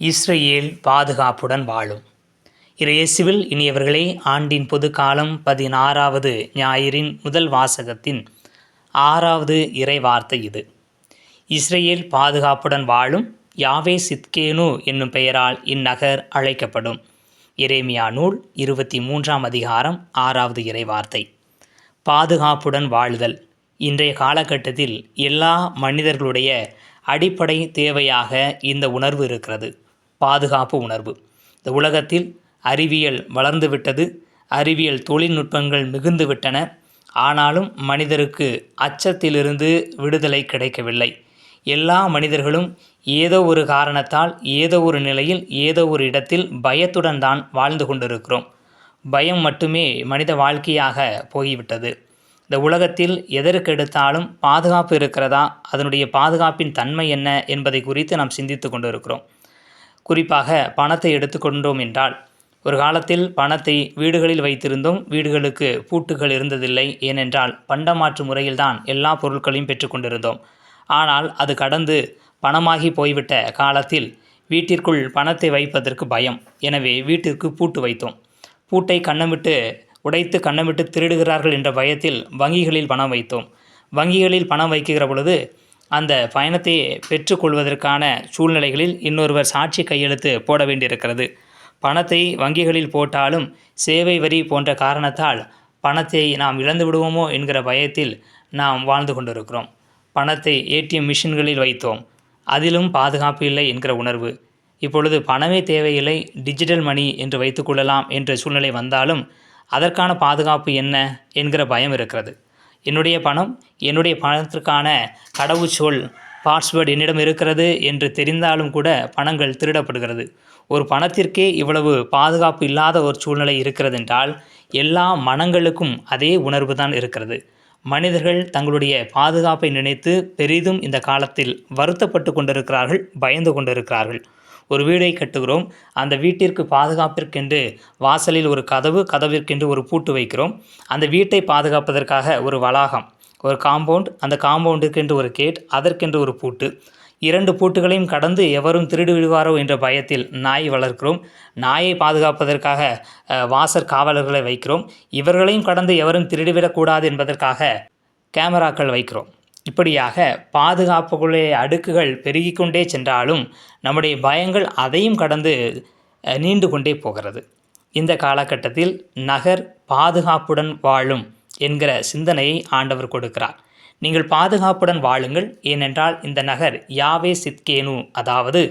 Israel பாதுகாப்புடன் வாழும். இறையேசுவில் இனியவர்களே ஆண்டின் பொது காலம் பதினாறாவது ஞாயிறின் முதல் வாசகத்தின் ஆறாவது இறைவார்த்தை இது. இஸ்ரேல் பாதுகாப்புடன் வாழும் யாவே சித்கேனு என்னும் பெயரால் இந்நகர் அழைக்கப்படும். இரேமியா நூல் இருபத்தி மூன்றாம் அதிகாரம் ஆறாவது இறைவார்த்தை. பாதுகாப்புடன் வாழுதல். இன்றைய காலகட்டத்தில் எல்லா மனிதர்களுடைய அடிப்படை தேவையாக இந்த உணர்வு இருக்கிறது. பாதுகாப்பு உணர்வு. இந்த உலகத்தில் அறிவியல் வளர்ந்துவிட்டது அறிவியல் தொழில்நுட்பங்கள் மிகுந்து விட்டன ஆனாலும் மனிதருக்கு அச்சத்திலிருந்து விடுதலை கிடைக்கவில்லை. எல்லா மனிதர்களும் ஏதோ ஒரு காரணத்தால் ஏதோ ஒரு நிலையில் ஏதோ ஒரு இடத்தில் பயத்துடன் தான் வாழ்ந்து கொண்டிருக்கிறோம். பயம் மட்டுமே மனித வாழ்க்கையாக போய்விட்டது. இந்த உலகத்தில் எதற்கெடுத்தாலும் பாதுகாப்பு இருக்கிறதா? அதனுடைய பாதுகாப்பின் தன்மை என்ன என்பதை குறித்து நாம் சிந்தித்து கொண்டிருக்கிறோம். குறிப்பாக பணத்தை எடுத்துக்கொண்டோம் என்றால் ஒரு காலத்தில் பணத்தை வீடுகளில் வைத்திருந்தோம் வீடுகளுக்கு பூட்டுகள் இருந்ததில்லை. ஏனென்றால் பண்டமாற்று முறையில்தான் எல்லா பொருட்களையும் பெற்றுக்கொண்டிருந்தோம் ஆனால் அது கடந்து பணமாகி போய்விட்ட காலத்தில் வீட்டிற்குள் பணத்தை வைப்பதற்கு பயம். எனவே வீட்டிற்கு பூட்டு வைத்தோம். பூட்டை கண்ணமிட்டு உடைத்து கண்ணமிட்டு திருடுகிறார்கள் என்ற பயத்தில் வங்கிகளில் பணம் வைத்தோம். வங்கிகளில் பணம் வைக்கிற பொழுது அந்த பயணத்தை பெற்றுக்கொள்வதற்கான சூழ்நிலைகளில் இன்னொருவர் சாட்சி கையெழுத்து போட வேண்டியிருக்கிறது. பணத்தை வங்கிகளில் போட்டாலும் சேவை வரி போன்ற காரணத்தால் பணத்தை நாம் இழந்து விடுவோமோ என்கிற பயத்தில் நாம் வாழ்ந்து கொண்டிருக்கிறோம். பணத்தை ஏடிஎம் மிஷின்களில் வைத்தோம். அதிலும் பாதுகாப்பு இல்லை என்கிற உணர்வு. இப்பொழுது பணமே தேவையில்லை டிஜிட்டல் மணி என்று வைத்துக்கொள்ளலாம் என்ற சூழ்நிலை வந்தாலும் அதற்கான பாதுகாப்பு என்ன என்கிற பயம் இருக்கிறது. என்னுடைய பணம் என்னுடைய பணத்திற்கான கடவுச்சொல் பாஸ்வேர்டு என்னிடம் இருக்கிறது என்று தெரிந்தாலும் கூட பணங்கள் திருடப்படுகிறது. ஒரு பணத்திற்கே இவ்வளவு பாதுகாப்பு இல்லாத ஒரு சூழ்நிலை இருக்கிறது என்றால் எல்லா மனங்களுக்கும் அதே உணர்வு தான் இருக்கிறது. மனிதர்கள் தங்களுடைய பாதுகாப்பை நினைத்து பெரிதும் இந்த காலத்தில் வருத்தப்பட்டு கொண்டிருக்கிறார்கள் பயந்து கொண்டிருக்கிறார்கள். ஒரு வீடை கட்டுகிறோம். அந்த வீட்டிற்கு பாதுகாப்பிற்கென்று வாசலில் ஒரு கதவு கதவிற்கென்று ஒரு பூட்டு வைக்கிறோம். அந்த வீட்டை பாதுகாப்பதற்காக ஒரு வளாகம் ஒரு காம்பவுண்ட் அந்த காம்பவுண்டுக்கென்று ஒரு கேட் அதற்கென்று ஒரு பூட்டு. இரண்டு பூட்டுகளையும் கடந்து எவரும் திருடு விடுவாரோ என்ற பயத்தில் நாய் வளர்க்கிறோம். நாயை பாதுகாப்பதற்காக அஹ், வாசற் காவலர்களை வைக்கிறோம். இவர்களையும் கடந்து எவரும் திருடிவிடக்கூடாது என்பதற்காக கேமராக்கள் வைக்கிறோம். இப்படியாக பாதுகாப்புக்குள்ளே அடுக்குகள் பெருகிக்கொண்டே சென்றாலும் நம்முடைய பயங்கள் அதையும் கடந்து நீண்டு கொண்டே போகிறது. இந்த காலகட்டத்தில் நகர் பாதுகாப்புடன் வாழும் என்கிற சிந்தனையை ஆண்டவர் கொடுக்கிறார். நீங்கள் பாதுகாப்புடன் வாழுங்கள் ஏனென்றால் இந்த நகர் யாவே சித்கேனு அதாவது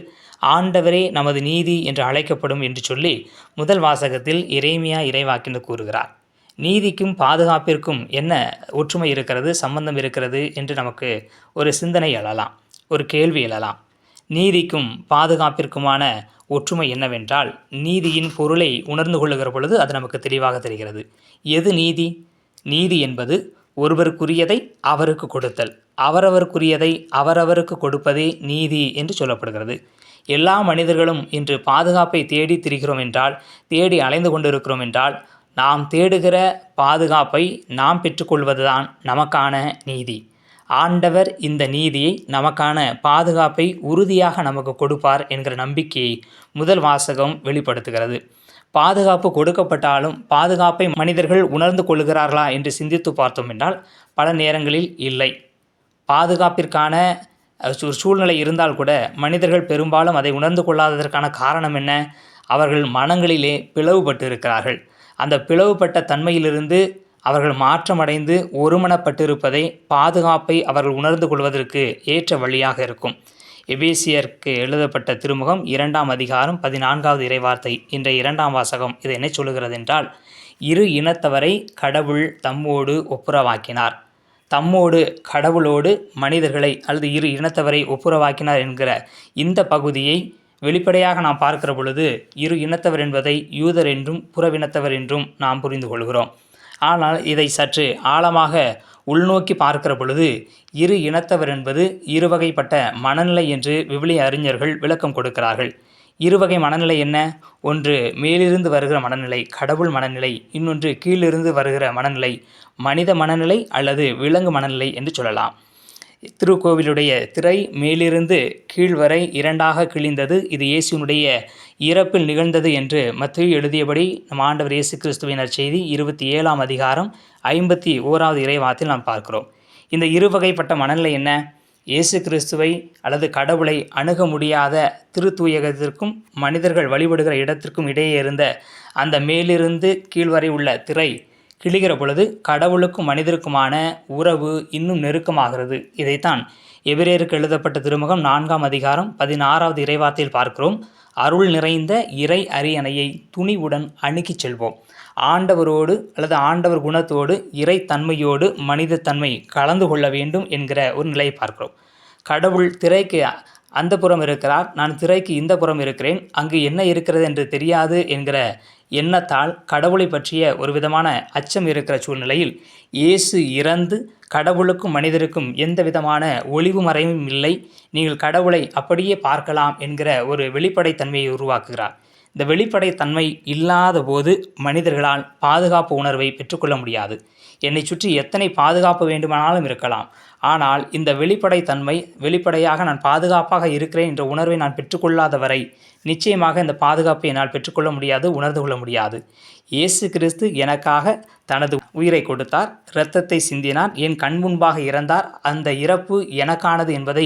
ஆண்டவரே நமது நீதி என்று அழைக்கப்படும் என்று சொல்லி முதல் வாசகத்தில் இறைமையா இறைவாக்கின்னு கூறுகிறார். நீதிக்கும் பாதுகாப்பிற்கும் என்ன ஒற்றுமை இருக்கிறது சம்பந்தம் இருக்கிறது என்று நமக்கு ஒரு சிந்தனை எழலாம் ஒரு கேள்வி எழலாம். நீதிக்கும் பாதுகாப்பிற்குமான ஒற்றுமை என்னவென்றால் நீதியின் பொருளை உணர்ந்து கொள்ளுகிற பொழுது அது நமக்கு தெளிவாக தெரிகிறது. எது நீதி? நீதி என்பது ஒருவருக்குரியதை அவருக்கு கொடுத்தல். அவரவருக்குரியதை அவரவருக்கு கொடுப்பதே நீதி என்று சொல்லப்படுகிறது. எல்லா மனிதர்களும் இன்று பாதுகாப்பை தேடி திரிகிறோம் என்றால் தேடி அலைந்து கொண்டிருக்கிறோம் என்றால் நாம் தேடுகிற பாதுகாப்பை நாம் பெற்றுக்கொள்வதுதான் நமக்கான நீதி. ஆண்டவர் இந்த நீதியை நமக்கான பாதுகாப்பை உறுதியாக நமக்கு கொடுப்பார் என்கிற நம்பிக்கையை முதல் வாசகம் வெளிப்படுத்துகிறது. பாதுகாப்பு கொடுக்கப்பட்டாலும் பாதுகாப்பை மனிதர்கள் உணர்ந்து கொள்கிறார்களா என்று சிந்தித்து பார்த்தோம் என்றால் பல நேரங்களில் இல்லை. பாதுகாப்பிற்கான சூழ்நிலை இருந்தால் கூட மனிதர்கள் பெரும்பாலும் அதை உணர்ந்து கொள்ளாததற்கான காரணம் என்ன? அவர்கள் மனங்களிலே பிளவுபட்டிருக்கிறார்கள். அந்த பிளவுபட்ட தன்மையிலிருந்து அவர்கள் மாற்றமடைந்து ஒருமனப்பட்டிருப்பதை பாதுகாப்பை அவர்கள் உணர்ந்து கொள்வதற்கு ஏற்ற வழியாக இருக்கும். எபேசியருக்கு எழுதப்பட்ட திருமுகம் இரண்டாம் அதிகாரம் பதினான்காவது இறைவார்த்தை. என்ற இரண்டாம் வாசகம் இது என்ன சொல்லுகிறது என்றால் இரு இனத்தவரை கடவுள் தம்மோடு ஒப்புரவாக்கினார். தம்மோடு கடவுளோடு மனிதர்களை அல்லது இரு இனத்தவரை ஒப்புரவாக்கினார் என்கிற இந்த பகுதியை வெளிப்படையாக நாம் பார்க்கிற பொழுது இரு இனத்தவர் என்பதை யூதர் என்றும் புறவினத்தவர் என்றும் நாம் புரிந்து கொள்கிறோம். ஆனால் இதை சற்று ஆழமாக உள்நோக்கி பார்க்கிற பொழுது இரு இனத்தவர் என்பது இருவகைப்பட்ட மனநிலை என்று விவிலிய அறிஞர்கள் விளக்கம் கொடுக்கிறார்கள். இருவகை மனநிலை என்ன? ஒன்று மேலிருந்து வருகிற மனநிலை கடவுள் மனநிலை இன்னொன்று கீழிருந்து வருகிற மனநிலை மனித மனநிலை அல்லது விலங்கு மனநிலை என்று சொல்லலாம். திருக்கோவிலுடைய திரை மேலிருந்து கீழ் வரை இரண்டாக கிழிந்தது. இது இயேசுனுடைய இறப்பில் நிகழ்ந்தது என்று மத்திய எழுதியபடி நம் ஆண்டவர் இயேசு கிறிஸ்துவின் செய்தி இருபத்தி ஏழாம் அதிகாரம் ஐம்பத்தி ஓராவது இறைவாத்தில் நாம் பார்க்கிறோம். இந்த இருவகைப்பட்ட மனநிலை என்ன? இயேசு கிறிஸ்துவை அல்லது கடவுளை அணுக முடியாத திருத்தூயகத்திற்கும் மனிதர்கள் வழிபடுகிற இடத்திற்கும் இடையே இருந்த அந்த மேலிருந்து கீழ்வரை உள்ள திரை கிழிகிற பொழுது கடவுளுக்கும் மனிதருக்குமான உறவு இன்னும் நெருக்கமாகிறது. இதைத்தான் எபிரேருக்கு எழுதப்பட்ட திருமுகம் நான்காம் அதிகாரம் பதினாறாவது இறைவார்த்தையில் பார்க்கிறோம். அருள் நிறைந்த இறை அரியணையை துணிவுடன் அணுகிச் செல்வோம். ஆண்டவரோடு அல்லது ஆண்டவர் குணத்தோடு இறை தன்மையோடு மனித தன்மை கலந்து கொள்ள வேண்டும் என்கிற ஒரு நிலையை பார்க்கிறோம். கடவுள் திரைக்கு அந்த புறம் இருக்கிறார் நான் திரைக்கு இந்த புறம் இருக்கிறேன் அங்கு என்ன இருக்கிறது என்று தெரியாது என்கிற எண்ணத்தால் கடவுளை பற்றிய ஒரு விதமான அச்சம் இருக்கிற சூழ்நிலையில் இயேசு இறந்து கடவுளுக்கும் மனிதருக்கும் எந்த விதமான ஒளிவு மறைவும் இல்லை நீங்கள் கடவுளை அப்படியே பார்க்கலாம் என்கிற ஒரு வெளிப்படைத்தன்மையை உருவாக்குகிறார். இந்த வெளிப்படைத்தன்மை இல்லாத போது மனிதர்களால் பாதுகாப்பு உணர்வை பெற்றுக்கொள்ள முடியாது. என்னை சுற்றி எத்தனை பாதுகாப்பு வேண்டுமானாலும் இருக்கலாம். ஆனால் இந்த வெளிப்படைத்தன்மை வெளிப்படையாக நான் பாதுகாப்பாக இருக்கிறேன் என்ற உணர்வை நான் பெற்றுக்கொள்ளாத வரை நிச்சயமாக இந்த பாதுகாப்பை என்னால் பெற்றுக்கொள்ள முடியாது உணர்ந்து கொள்ள முடியாது. இயேசு கிறிஸ்து எனக்காக தனது உயிரை கொடுத்தார் இரத்தத்தை சிந்தினார் என் கண் முன்பாக இறந்தார் அந்த இறப்பு எனக்கானது என்பதை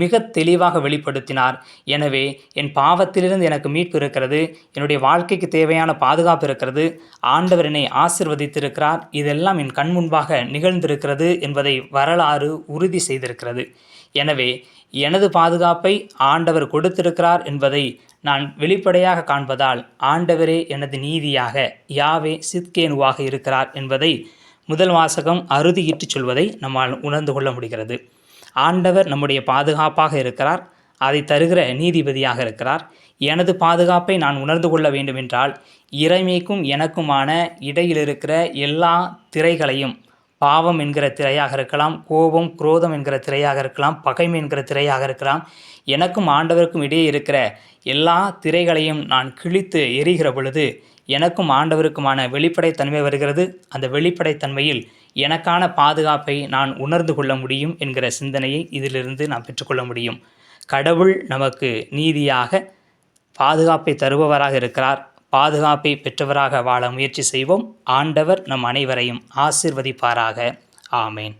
மிக தெளிவாக வெளிப்படுத்தினார். எனவே என் பாவத்திலிருந்து எனக்கு மீட்பு இருக்கிறது என்னுடைய வாழ்க்கைக்கு தேவையான பாதுகாப்பு இருக்கிறது ஆண்டவர் என்னை ஆசிர்வதித்திருக்கிறார் இதெல்லாம் என் கண் முன்பாக நிகழ்ந்திருக்கிறது என்பதை வரலாறு உறுதி செய்திருக்கிறது. எனவே எனது பாதுகாப்பை ஆண்டவர் கொடுத்திருக்கிறார் என்பதை நான் வெளிப்படையாக காண்பதால் ஆண்டவரே எனது நீதியாக யாவே சித்கேனுவாக இருக்கிறார் என்பதை முதல் வாசகம் அறுதியிட்டு சொல்வதை நம்மால் உணர்ந்து கொள்ள முடிகிறது. ஆண்டவர் நம்முடைய பாதுகாப்பாக இருக்கிறார் அதை தருகிற நீதிபதியாக இருக்கிறார். எனது பாதுகாப்பை நான் உணர்ந்து கொள்ள வேண்டுமென்றால் இறைமைக்கும் எனக்குமான இடையில் இருக்கிற எல்லா திரைகளையும் பாவம் என்கிற திரையாக இருக்கலாம் கோபம் குரோதம் என்கிற திரையாக இருக்கலாம் பகைமை என்கிற திரையாக இருக்கலாம். எனக்கும் ஆண்டவருக்கும் இடையே இருக்கிற எல்லா திரைகளையும் நான் கிழித்து எரிகிற பொழுது எனக்கும் ஆண்டவருக்குமான வெளிப்படைத்தன்மை வருகிறது. அந்த வெளிப்படைத்தன்மையில் எனக்கான பாதுகாப்பை நான் உணர்ந்து கொள்ள முடியும் என்கிற சிந்தனையை இதிலிருந்து நான் பெற்றுக்கொள்ள முடியும். கடவுள் நமக்கு நீதியாக பாதுகாப்பை தருபவராக இருக்கிறார். பாதுகாப்பை பெற்றவராக வாழ முயற்சி செய்வோம். ஆண்டவர் நம் அனைவரையும் ஆசிர்வதிப்பாராக. ஆமேன்.